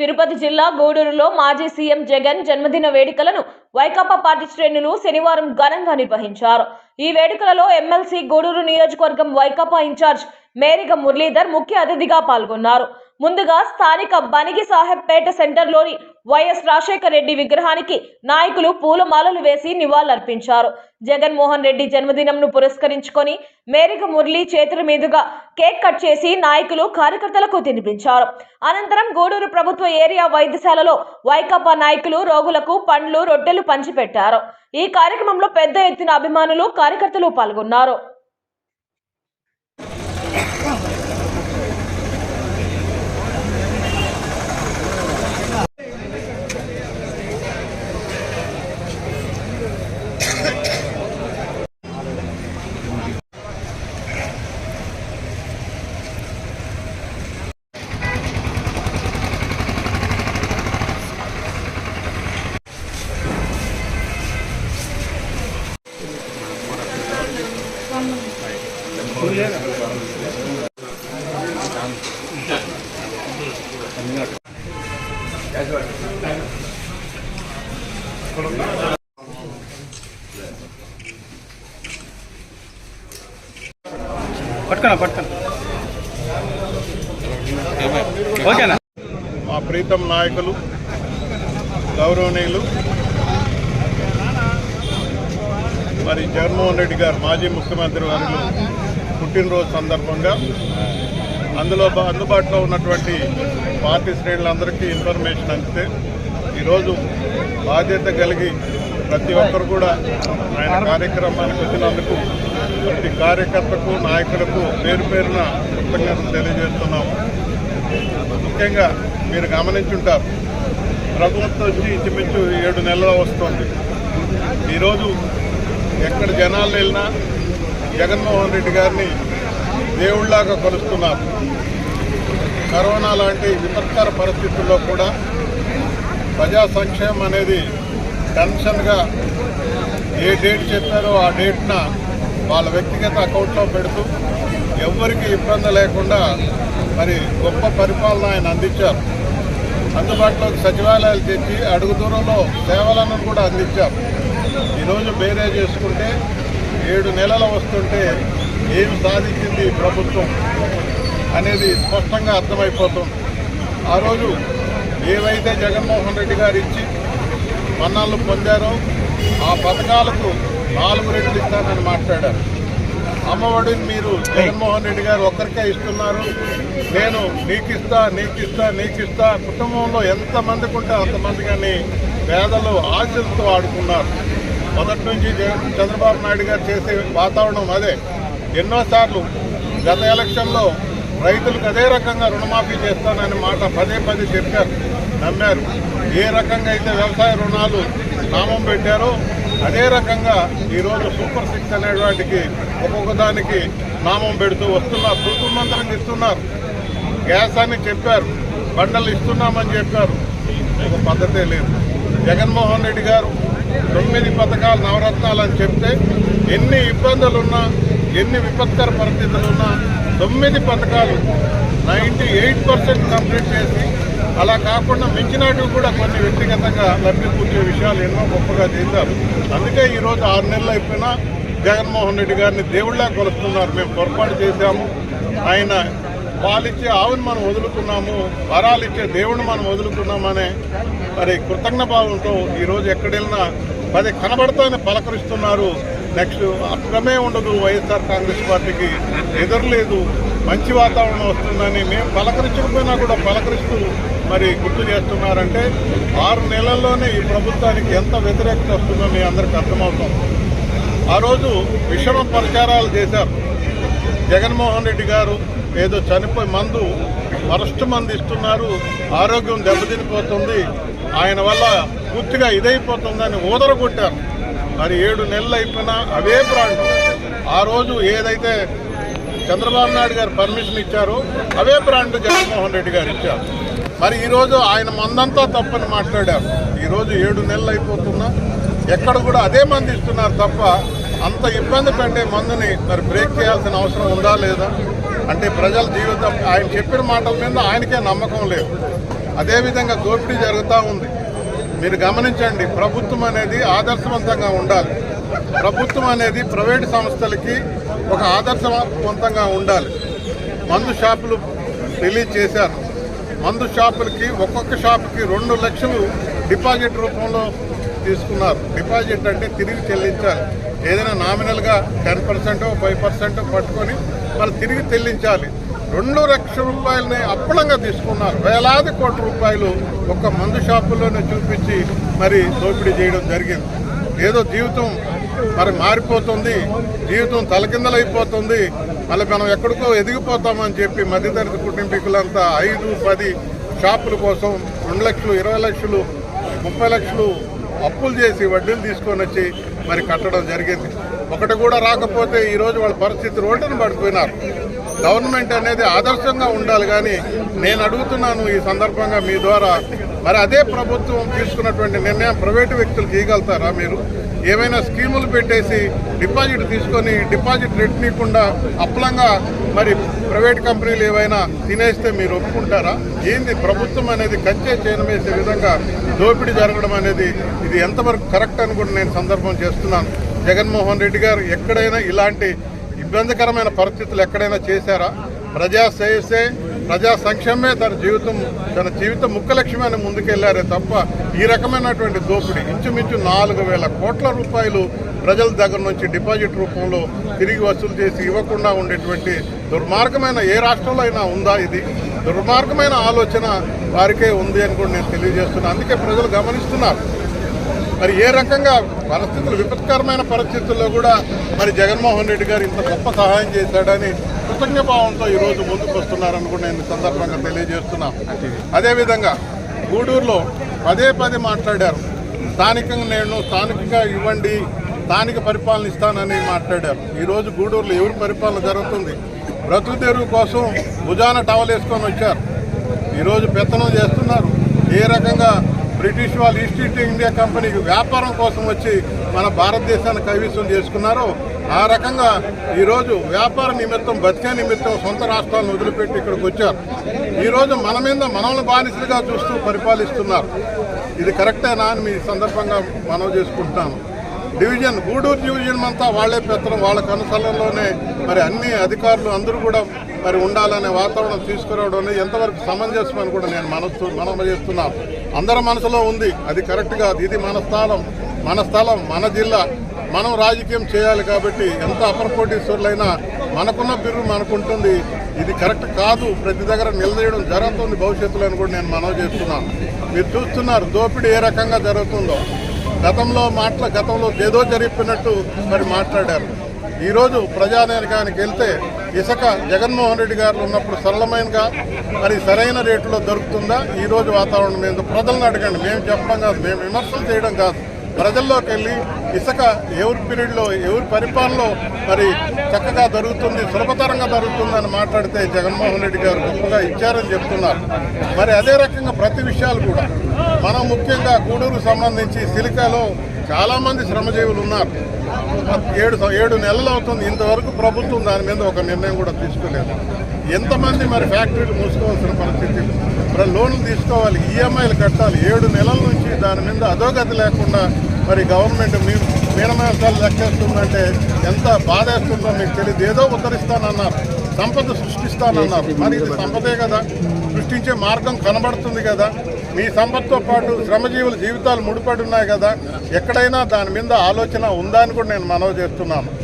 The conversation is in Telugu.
తిరుపతి జిల్లా గూడూరులో మాజీ సీఎం జగన్ జన్మదిన వేడుకలను వైకాపా పార్టీ శ్రేణులు శనివారం ఘనంగా నిర్వహించారు. ఈ వేడుకలలో ఎమ్మెల్సీ గూడూరు నియోజకవర్గం వైకాపా ఇన్ఛార్జ్ మేరిగ మురళీధర్ ముఖ్య అతిథిగా పాల్గొన్నారు. ముందుగా స్థానిక బనిగి సాహెబ్పేట సెంటర్లోని వైఎస్ రాజశేఖర రెడ్డి విగ్రహానికి నాయకులు పూలమాలలు వేసి నివాళులర్పించారు. జగన్మోహన్ రెడ్డి జన్మదినంను పురస్కరించుకొని మేరిక మురళి చేతుల మీదుగా కేక్ కట్ చేసి నాయకులు కార్యకర్తలకు తినిపించారు. అనంతరం గూడూరు ప్రభుత్వ ఏరియా వైద్యశాలలో వైకాపా నాయకులు రోగులకు పండ్లు రొట్టెలు పంచిపెట్టారు. ఈ కార్యక్రమంలో పెద్ద ఎత్తున అభిమానులు కార్యకర్తలు పాల్గొన్నారు. పట్టుకున్నా పట్టుకున్నా. ఓకేనా? మా ప్రీతం నాయకులు గౌరవనీయులు మరి జగన్మోహన్ రెడ్డి గారు మాజీ ముఖ్యమంత్రి వారిలో పుట్టినరోజు సందర్భంగా అందులో బా- అందుబాటులో ఉన్నటువంటి పార్టీ శ్రేణులందరికీ ఇన్ఫర్మేషన్ అందితే ఈరోజు బాధ్యత కలిగి ప్రతి ఒక్కరు కూడా ఆయన కార్యక్రమానికి వచ్చినందుకు ప్రతి కార్యకర్తకు నాయకులకు పేరు పేరున కృతజ్ఞతలు తెలియజేస్తున్నాము ముఖ్యంగా మీరు గమనించుంటారు ప్రభుత్వం వచ్చి ఇంచుమించు ఏడు నెలలు వస్తుంది. ఈరోజు ఎక్కడ జనాలు వెళ్ళినా జగన్మోహన్ రెడ్డి గారిని దేవుళ్ళాగా కొలుస్తున్నారు. కరోనా లాంటి విపత్కర పరిస్థితుల్లో కూడా ప్రజా సంక్షేమం అనేది టెన్షన్గా ఏ డేట్ చెప్పారో ఆ డేట్న వాళ్ళ వ్యక్తిగత అకౌంట్లో పెడుతూ ఎవ్వరికి ఇబ్బంది లేకుండా మరి గొప్ప పరిపాలన ఆయన అందించారు. అందుబాటులోకి సచివాలయాలు తెచ్చి అడుగు దూరంలో సేవలను కూడా అందించారు. ఈరోజు బేరే చేసుకుంటే ఏడు నెలలు వస్తుంటే ఏం సాధించింది ప్రభుత్వం అనేది స్పష్టంగా అర్థమైపోతుంది. ఆ రోజు ఏవైతే జగన్మోహన్ రెడ్డి గారు ఇచ్చి మన్నాళ్ళు పొందారో ఆ పథకాలకు నాలుగు రెట్లు ఇస్తానని మాట్లాడారు. అమ్మఒడిని మీరు జగన్మోహన్ రెడ్డి గారు ఒక్కరికే ఇస్తున్నారు. నేను నీకిస్తా నీకిస్తా నీకిస్తా కుటుంబంలో ఎంతమందికి ఉంటే అంతమంది కానీ పేదలు ఆశలతో ఆడుకున్నారు. మొదటి నుంచి చంద్రబాబు నాయుడు గారు చేసే వాతావరణం అదే. ఎన్నోసార్లు గత ఎలక్షన్లో రైతులకు అదే రకంగా రుణమాఫీ చేస్తానని మాట పదే పదే చెప్పారు నమ్మారు. ఏ రకంగా అయితే వ్యవసాయ రుణాలు నామం పెట్టారో అదే రకంగా ఈరోజు సూపర్ సిక్స్ అనే వాటికి ఒక్కొక్క దానికి నామం పెడుతూ వస్తున్నారు. కుటుంబంతరం ఇస్తున్నారు. గ్యాస్ అని చెప్పారు. బండలు ఇస్తున్నామని చెప్పారు. ఒక పద్ధతే లేదు. జగన్మోహన్ రెడ్డి గారు తొమ్మిది పథకాలు నవరత్నాలు అని చెప్తే ఎన్ని ఇబ్బందులున్నా ఎన్ని విపత్కర పరిస్థితులున్నా తొమ్మిది పథకాలు నైంటీ ఎయిట్ పర్సెంట్ కంప్లీట్ చేసి అలా కాకుండా మించినట్టు కూడా కొన్ని వ్యక్తిగతంగా లబ్ధిపూర్చే విషయాలు ఎన్నో గొప్పగా చేశారు. అందుకే ఈరోజు ఆరు నెలలు అయిపోయినా జగన్మోహన్ రెడ్డి గారిని దేవుళ్ళ కొలుస్తున్నారు. మేము పొరపాటు చేశాము. ఆయన పాలిచ్చే ఆవును మనం వదులుకున్నాము వరాలు ఇచ్చే దేవుణ్ణి మనం వదులుకున్నామనే మరి కృతజ్ఞ భావంతో ఈరోజు ఎక్కడెళ్ళినా పది కనబడతానే పలకరిస్తున్నారు. నెక్స్ట్ అర్థమే ఉండదు వైఎస్ఆర్ కాంగ్రెస్ పార్టీకి ఎదురులేదు మంచి వాతావరణం వస్తుందని మేము పలకరించకపోయినా కూడా పలకరిస్తూ మరి గుర్తు చేస్తున్నారంటే ఆరు నెలల్లోనే ఈ ప్రభుత్వానికి ఎంత వ్యతిరేకత వస్తుందో మీ అందరికీ అర్థమవుతాం ఆ రోజు విషమ ప్రచారాలు చేశారు. జగన్మోహన్ రెడ్డి గారు ఏదో చనిపోయి మందు వరస్ట్ మంది ఇస్తున్నారు ఆరోగ్యం దెబ్బతినిపోతుంది ఆయన వల్ల పూర్తిగా ఇదైపోతుందని ఊదరగొట్టారు. మరి ఏడు నెలలు అయిపోయినా అవే బ్రాండ్. ఆ రోజు ఏదైతే చంద్రబాబు నాయుడు గారు పర్మిషన్ ఇచ్చారో అవే బ్రాండ్ జగన్మోహన్ రెడ్డి గారు ఇచ్చారు. మరి ఈరోజు ఆయన మందంతా తప్పని మాట్లాడారు. ఈరోజు ఏడు నెలలు అయిపోతున్నా ఎక్కడ కూడా అదే మంది ఇస్తున్నారు తప్ప అంత ఇబ్బంది పెట్టే మందుని మరి బ్రేక్ చేయాల్సిన అవసరం ఉందా లేదా? అంటే ప్రజల జీవితం ఆయన చెప్పిన మాటల మీద ఆయనకే నమ్మకం లేదు. అదేవిధంగా దోపిడీ జరుగుతూ ఉంది. మీరు గమనించండి ప్రభుత్వం అనేది ఆదర్శవంతంగా ఉండాలి. ప్రభుత్వం అనేది ప్రైవేటు సంస్థలకి ఒక ఆదర్శవంతంగా ఉండాలి. మందు షాపులు రిలీజ్ చేశారు. మందు షాపులకి ఒక్కొక్క షాపుకి రెండు లక్షలు డిపాజిట్ రూపంలో తీసుకున్నారు. డిపాజిట్ అంటే తిరిగి చెల్లించాలి. ఏదైనా నామినల్గా టెన్ పర్సెంట్ ఫైవ్ పర్సెంట్ పట్టుకొని వాళ్ళు తిరిగి చెల్లించాలి. రెండు లక్షల రూపాయలని అప్పలంగా తీసుకున్నారు. వేలాది కోట్ల రూపాయలు ఒక్క మందు షాపుల్లోనే చూపించి మరి దోపిడీ చేయడం జరిగింది. ఏదో జీవితం మరి మారిపోతుంది జీవితం తలకిందలైపోతుంది. మళ్ళీ మనం ఎక్కడికో ఎదిగిపోతామని చెప్పి మధ్యతరగతి కుటుంబీకులంతా ఐదు పది షాపుల కోసం రెండు లక్షలు ఇరవై లక్షలు ముప్పై లక్షలు అప్పులు చేసి వడ్డీలు తీసుకొని వచ్చి మరి కట్టడం జరిగింది. ఒకటి కూడా రాకపోతే ఈరోజు వాళ్ళ పరిస్థితి రోడ్డును పడిపోయినారు. గవర్నమెంట్ అనేది ఆదర్శంగా ఉండాలి కానీ నేను అడుగుతున్నాను ఈ సందర్భంగా మీ ద్వారా. మరి అదే ప్రభుత్వం తీసుకున్నటువంటి నిర్ణయం ప్రైవేటు వ్యక్తులు ఇవ్వగలుగుతారా మీరు? ఏమైనా స్కీములు పెట్టేసి డిపాజిట్ తీసుకొని డిపాజిట్ రెట్నీయకుండా అప్పలంగా మరి ప్రైవేట్ కంపెనీలు ఏవైనా తినేస్తే మీరు ఒప్పుకుంటారా? ఏంది ప్రభుత్వం అనేది కంచే చేయనమేసే వేసే విధంగా దోపిడీ జరగడం అనేది ఇది ఎంతవరకు కరెక్ట్ అని కూడా నేను సందర్భం చేస్తున్నాను. జగన్మోహన్ రెడ్డి గారు ఎక్కడైనా ఇలాంటి ఇబ్బందికరమైన పరిస్థితులు ఎక్కడైనా చేశారా? ప్రజా శ్రేయస్సే ప్రజా సంక్షేమే తన జీవితం తన జీవిత ముఖ్య లక్ష్యమైన ముందుకెళ్ళారే తప్ప ఈ రకమైనటువంటి దోపిడీ ఇంచుమించు నాలుగు వేల కోట్ల రూపాయలు ప్రజల దగ్గర నుంచి డిపాజిట్ రూపంలో తిరిగి వసూలు చేసి ఇవ్వకుండా ఉండేటువంటి దుర్మార్గమైన ఏ రాష్ట్రంలో అయినా ఉందా ఇది? దుర్మార్గమైన ఆలోచన వారికే ఉంది అని కూడా నేను తెలియజేస్తున్నాను అందుకే ప్రజలు గమనిస్తున్నారు. మరి ఏ రకంగా పరిస్థితులు విపత్కరమైన పరిస్థితుల్లో కూడా మరి జగన్మోహన్ రెడ్డి గారు ఇంత గొప్ప సహాయం చేశాడని కృతజ్ఞభావంతో ఈరోజు ముందుకు వస్తున్నారని కూడా నేను సందర్భంగా తెలియజేస్తున్నాను అదేవిధంగా గూడూరులో పదే పదే మాట్లాడారు. స్థానికంగా నేను స్థానికంగా ఇవ్వండి స్థానిక పరిపాలన ఇస్తానని మాట్లాడారు. ఈరోజు గూడూరులో ఎవరి పరిపాలన జరుగుతుంది? బ్రతుకు తెరువు కోసం భుజాన టవల్ వేసుకొని వచ్చారు. ఈరోజు పెత్తనం చేస్తున్నారు. ఏ రకంగా బ్రిటిష్ వాళ్ళు ఈస్ట్ ఇండియా కంపెనీకి వ్యాపారం కోసం వచ్చి మన భారతదేశాన్ని కైవసం చేసుకున్నారో ఆ రకంగా ఈరోజు వ్యాపార నిమిత్తం బతికే నిమిత్తం సొంత రాష్ట్రాలను వదిలిపెట్టి ఇక్కడికి వచ్చారు. ఈరోజు మన మీద మనల్ని బానిసలుగా చూస్తూ పరిపాలిస్తున్నారు. ఇది కరెక్టేనా అని మీ సందర్భంగా మనవి చేసుకుంటున్నాను. డివిజన్ గూడూరు డివిజన్ అంతా వాళ్ళే పెత్తడం వాళ్ళ కనుసలంలోనే మరి అన్ని అధికారులు అందరూ కూడా మరి ఉండాలనే వాతావరణం తీసుకురావడం అనేది ఎంతవరకు సమంజసం అని కూడా నేను మనసు మనం చేస్తున్నాను అందరి మనసులో ఉంది. అది కరెక్ట్ కాదు. ఇది మన స్థలం. మన స్థలం మన జిల్లా. మనం రాజకీయం చేయాలి కాబట్టి ఎంత అపరకోటీశ్వరులైనా మనకున్న బిర్రు మనకుంటుంది. ఇది కరెక్ట్ కాదు. ప్రతి దగ్గర నిలదీయడం జరుగుతుంది భవిష్యత్తులో అని కూడా నేను మనవి చేస్తున్నాను మీరు చూస్తున్నారు దోపిడీ ఏ రకంగా జరుగుతుందో. గతంలో మాటల గతంలో ఏదో జరిపినట్టు మరి మాట్లాడారు. ఈరోజు ప్రజానేకానికి వెళ్తే ఇసుక జగన్మోహన్ రెడ్డి గారు ఉన్నప్పుడు సరళమైనగా మరి సరైన రేటులో దొరుకుతుందా? ఈరోజు వాతావరణం మీద ప్రజలను అడగండి. మేము చెప్పడం కాదు మేము విమర్శలు చేయడం కాదు. ప్రజల్లోకి వెళ్ళి ఇసుక ఎవరి పీరియడ్లో ఎవరి పరిపాలనలో మరి చక్కగా దొరుకుతుంది సులభతరంగా దొరుకుతుందని మాట్లాడితే జగన్మోహన్ రెడ్డి గారు గొప్పగా ఇచ్చారని చెప్తున్నారు. మరి అదే రకంగా ప్రతి విషయాలు కూడా. మనం ముఖ్యంగా గూడూరు సంబంధించి సిలికాలో చాలామంది శ్రమజీవులు ఉన్నారు. ఏడు ఏడు నెలలు అవుతుంది. ఇంతవరకు ప్రభుత్వం దాని మీద ఒక నిర్ణయం కూడా తీసుకోలేదు. ఎంతమంది మరి ఫ్యాక్టరీలు మూసుకోవాల్సిన పరిస్థితి? మరి లోన్లు తీసుకోవాలి ఈఎంఐలు కట్టాలి. ఏడు నెలల నుంచి దాని మీద అధోగతి లేకుండా మరి గవర్నమెంట్ మీ మీనమేసాలు లెక్కేస్తుందంటే ఎంత బాధేస్తుందో మీకు తెలియదు. ఏదో ఉద్ధరిస్తానన్నారు. సంపద సృష్టిస్తానన్నారు. మరి ఇది సంపదే కదా. సృష్టించే మార్గం కనబడుతుంది కదా. మీ సంపత్తో పాటు శ్రమజీవుల జీవితాలు ముడిపడి ఉన్నాయి కదా. ఎక్కడైనా దాని మీద ఆలోచన ఉందా అని కూడా నేను మనవి చేస్తున్నాను.